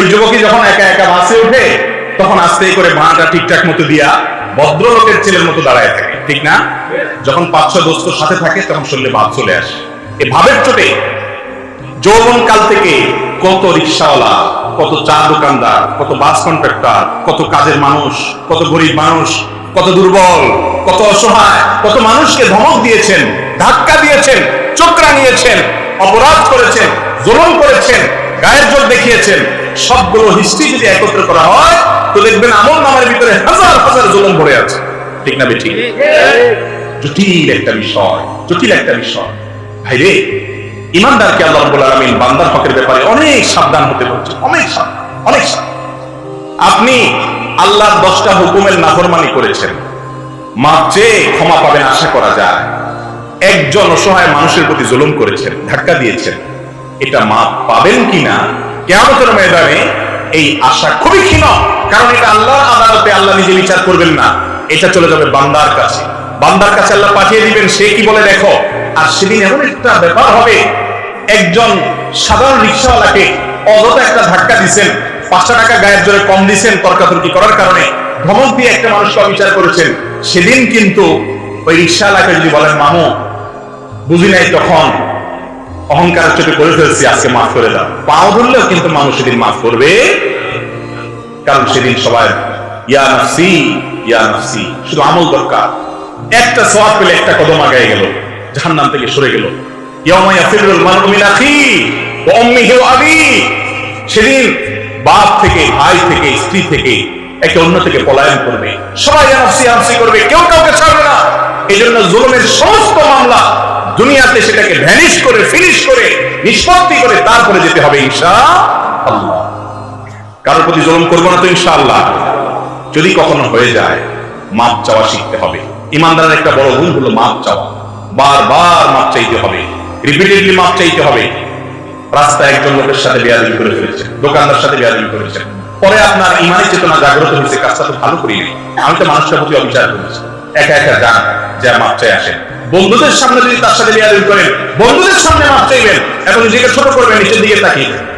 ওই যুবকই যখন একা একা বাসে ওঠে, তখন আস্তে করে ভাড়াটা ঠিকঠাক মতো দিয়া ভদ্রলোকের ছেলের মতো দাঁড়ায় থাকে, ঠিক না? যখন পাঁচ ছয় দোস্তর সাথে থাকে, তখন শরীরে ভাব চলে আসে। এই ভাবের চোটে যৌবন কাল থেকে কত রিক্সাওয়ালা, কত চা দোকানদার, কত বাস কন্ট্রাক্টর, কত কাজের মানুষ, কত গরিব মানুষ, কত দুর্বল, কত অসহায়, কত মানুষকে ধমক দিয়েছেন, ধাক্কা দিয়েছেন চোখরা নিয়েছেন অপরাধ করেছেন, জুলুম করেছেন, গায়ের জোর দেখিয়েছেন সবগুলো হিস্ট্রি যদি একত্র করা হয়, তো দেখবেন আমল নামের ভিতরে হাজার হাজার জুলুম ভরে আছে। ঠিক না বেঠিক? জটিল একটা বিষয়, জটিল একটা বিষয়। ভাই রে ইমানদারকে আল্লাহ রাব্বুল আলামিন বান্দার হকের ব্যাপারে অনেক সাবধান হতে বলছেন। অনেক সাবধান, অনেক আপনি আল্লাহর দশটা হুকুমের নাফরমানি করেছেন। মাপ চেয়ে ক্ষমা পাবেন আশা করা যায়। একজন অসহায় মানুষের প্রতি জুলুম করেছেন, ধাক্কা দিয়েছেন। এটা মাপ পাবেন কিনা কেয়ামতের ময়দানে এই আশা খুবই ক্ষীণ। কারণ এটা আল্লাহর আদালতে আল্লাহ নিজে বিচার করবেন না। এটা চলে যাবে বান্দার কাছে। বান্দার কাছে আল্লাহ পাঠিয়ে দিবেন, সে কি বলে দেখো? আর সেদিন এমন একটা ব্যাপার হবে, একজন সাধারণ রিক্সাওয়ালাকে অযথা একটা ধাক্কা দিছেন পাঁচটা টাকা গায়ের জোরে কম দিছেন তর্কাতর্কি করার কারণে ধমক দিয়ে একটা মানুষকে অবিচার করেছেন। সেদিন কিন্তু ওই রিক্সাওয়ালাকে যদি বলেন, মামু, বুঝি নাই তখন অহংকারের চোখে করে ফেলছি, আজকে মাফ করে দাও। পাও ধরলেও কিন্তু মানুষ সেদিন মাফ করবে। কারণ সেদিন সবাই শুধু আমল দরকার। একটা পেলে একটা কদম আগায় গেল থেকে সরে গেল। সেদিন বাপ থেকে, ভাই থেকে, স্ত্রী থেকে, একে অন্য থেকে পলায়ন করবে। সবাই করবে, কেউ কাউকে ছাড়বে না। এই জুলুমের সমস্ত মামলা দুনিয়াতে সেটাকে ভ্যানিশ করে ফিনিশ করে, নিষ্পত্তি করে তারপরে যেতে হবে ইনশা আল্লাহ কারোর প্রতি জুলুম করব না তো ইনশাআল্লাহ। যদি কখনো হয়ে যায়, মাপ চাওয়া শিখতে হবে। ইমানদারের একটা বড় হলো মাপ চাওয়া। মাপ চাইতে হবে। রিপিটেডলি মাপ চাইতে হবে। রাস্তায় একজন লোকের সাথে বেয়াদবি করে দোকানদার সাথে বেয়াদবি করেছেন পরে আপনার ইমানের চেতনা জাগ্রত হয়েছে, কাজটা তো ভালো করি আমি তো মানুষটার প্রতি অবিচার করেছি। একা একা যান যা মাপ চাই আসেন। বন্ধুদের সামনে যদি তার সাথে বেয়াদবি করেন, বন্ধুদের সামনে মাপ চাইবেন এবং নিজেকে ছোট করবেন, নিচের দিকে তাকিয়ে।